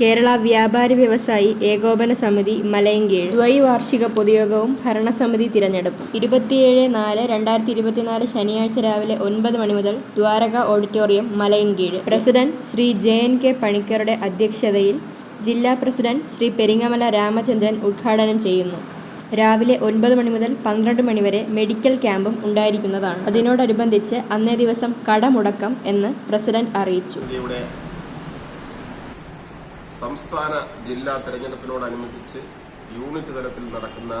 കേരള വ്യാപാരി വ്യവസായി ഏകോപന സമിതി മലയങ്കീഴ്. ദ്വൈവാർഷിക പൊതുയോഗവും ഭരണസമിതി തിരഞ്ഞെടുപ്പും. ഇരുപത്തിയേഴ് നാല് രണ്ടായിരത്തി ഇരുപത്തിനാല് ശനിയാഴ്ച രാവിലെ ഒൻപത് മണി മുതൽ Dwaraka auditorium Malayinkeezh. President Shri J N K പണിക്കറുടെ അധ്യക്ഷതയിൽ ജില്ലാ പ്രസിഡന്റ് ശ്രീ പെരിങ്ങമല രാമചന്ദ്രൻ ഉദ്ഘാടനം ചെയ്യുന്നു. രാവിലെ ഒൻപത് മണി മുതൽ പന്ത്രണ്ട് മണിവരെ മെഡിക്കൽ ക്യാമ്പും ഉണ്ടായിരിക്കുന്നതാണ്. അതിനോടനുബന്ധിച്ച് അന്നേ ദിവസം കടമുടക്കം എന്ന് പ്രസിഡന്റ് അറിയിച്ചു. സംസ്ഥാന ജില്ലാ തെരഞ്ഞെടുപ്പിനോടനുബന്ധിച്ച് യൂണിറ്റ് തലത്തിൽ നടക്കുന്ന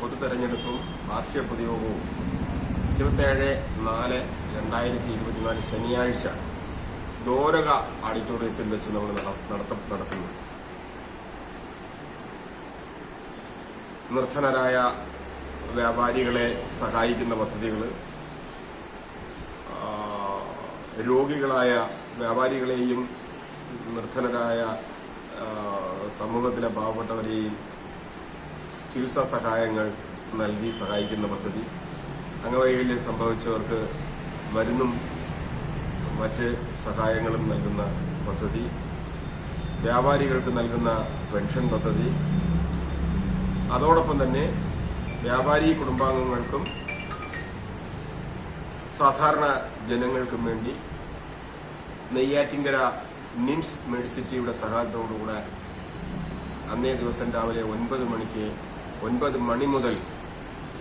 പൊതു തെരഞ്ഞെടുപ്പും വാർഷിക പൊതുയോഗവും ഇരുപത്തേഴ് നാല് രണ്ടായിരത്തി ഇരുപത്തിനാല് ശനിയാഴ്ച ദോരക ഓഡിറ്റോറിയത്തിൽ വെച്ച് നമ്മൾ നട- നടത്തുന്നു. നിർധനരായ വ്യാപാരികളെ സഹായിക്കുന്ന പദ്ധതികൾ രോഗികളായ വ്യാപാരികളെയും നിർധനരായ സമൂഹത്തിലെ പാവപ്പെട്ടവരെയും ചികിത്സാ സഹായങ്ങൾ നൽകി സഹായിക്കുന്ന പദ്ധതി. അംഗവൈകല്യം സംഭവിച്ചവർക്ക് മരുന്നും മറ്റ് സഹായങ്ങളും നൽകുന്ന പദ്ധതി. വ്യാപാരികൾക്ക് നൽകുന്ന പെൻഷൻ പദ്ധതി. അതോടൊപ്പം തന്നെ വ്യാപാരി കുടുംബാംഗങ്ങൾക്കും സാധാരണ ജനങ്ങൾക്കും വേണ്ടി നെയ്യാറ്റിങ്കര നിംസ് മെഡിസിറ്റിയുടെ സഹായത്തോടുകൂടെ അന്നേ ദിവസം രാവിലെ ഒൻപത് മണിക്ക് ഒൻപത് മണി മുതൽ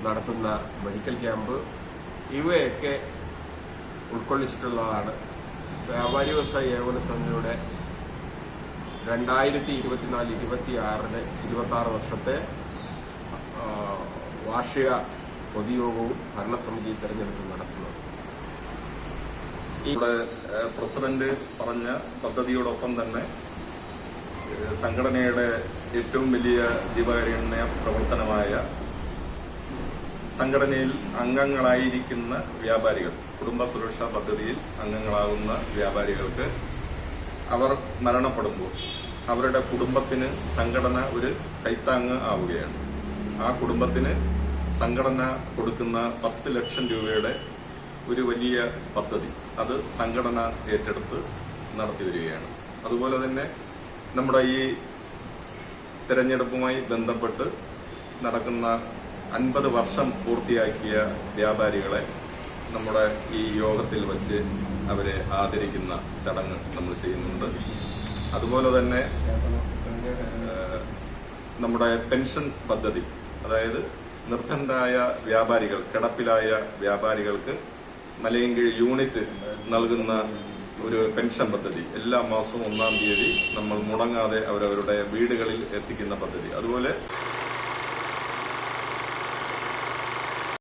നടത്തുന്ന മെഡിക്കൽ ക്യാമ്പ്. ഇവയൊക്കെ ഉൾക്കൊള്ളിച്ചിട്ടുള്ളതാണ്. വ്യാപാരി വ്യവസായ ഏകോപന സമിതിയുടെ രണ്ടായിരത്തി ഇരുപത്തിനാല് ഇരുപത്തി ആറിന് ഇരുപത്തി ആറ് വർഷത്തെ വാർഷിക പൊതുയോഗവും ഭരണസമിതി തെരഞ്ഞെടുപ്പ് നടത്തുന്നത്. ഇവിടെ പ്രസിഡന്റ് പറഞ്ഞ പദ്ധതിയോടൊപ്പം തന്നെ സംഘടനയുടെ ഏറ്റവും വലിയ ജീവകാരുണ്യ പ്രവർത്തനമായ സംഘടനയിൽ അംഗങ്ങളായിരിക്കുന്ന വ്യാപാരികൾ കുടുംബ സുരക്ഷാ പദ്ധതിയിൽ അംഗങ്ങളാകുന്ന വ്യാപാരികൾക്ക് അവർ മരണപ്പെടുമ്പോൾ അവരുടെ കുടുംബത്തിന് സംഘടന ഒരു കൈത്താങ്ങ് ആവുകയാണ്. ആ കുടുംബത്തിന് സംഘടന കൊടുക്കുന്ന പത്ത് ലക്ഷം രൂപയുടെ ഒരു വലിയ പദ്ധതി. അത് സംഘടന ഏറ്റെടുത്ത് നടത്തി വരികയാണ്. അതുപോലെ തന്നെ നമ്മുടെ ഈ തെരഞ്ഞെടുപ്പുമായി ബന്ധപ്പെട്ട് നടക്കുന്ന അൻപത് വർഷം പൂർത്തിയാക്കിയ വ്യാപാരികളെ നമ്മുടെ ഈ യോഗത്തിൽ വച്ച് അവരെ ആദരിക്കുന്ന ചടങ്ങ് നമ്മൾ ചെയ്യുന്നുണ്ട്. അതുപോലെ തന്നെ നമ്മുടെ പെൻഷൻ പദ്ധതി അതായത് നിർദ്ധനരായ വ്യാപാരികൾ കിടപ്പിലായ വ്യാപാരികൾക്ക് മലയങ്കിഴ് യൂണിറ്റ് നൽകുന്ന ഒരു പെൻഷൻ പദ്ധതി. എല്ലാ മാസവും ഒന്നാം തീയതി നമ്മൾ മുടങ്ങാതെ അവരവരുടെ വീടുകളിൽ എത്തിക്കുന്ന പദ്ധതി. അതുപോലെ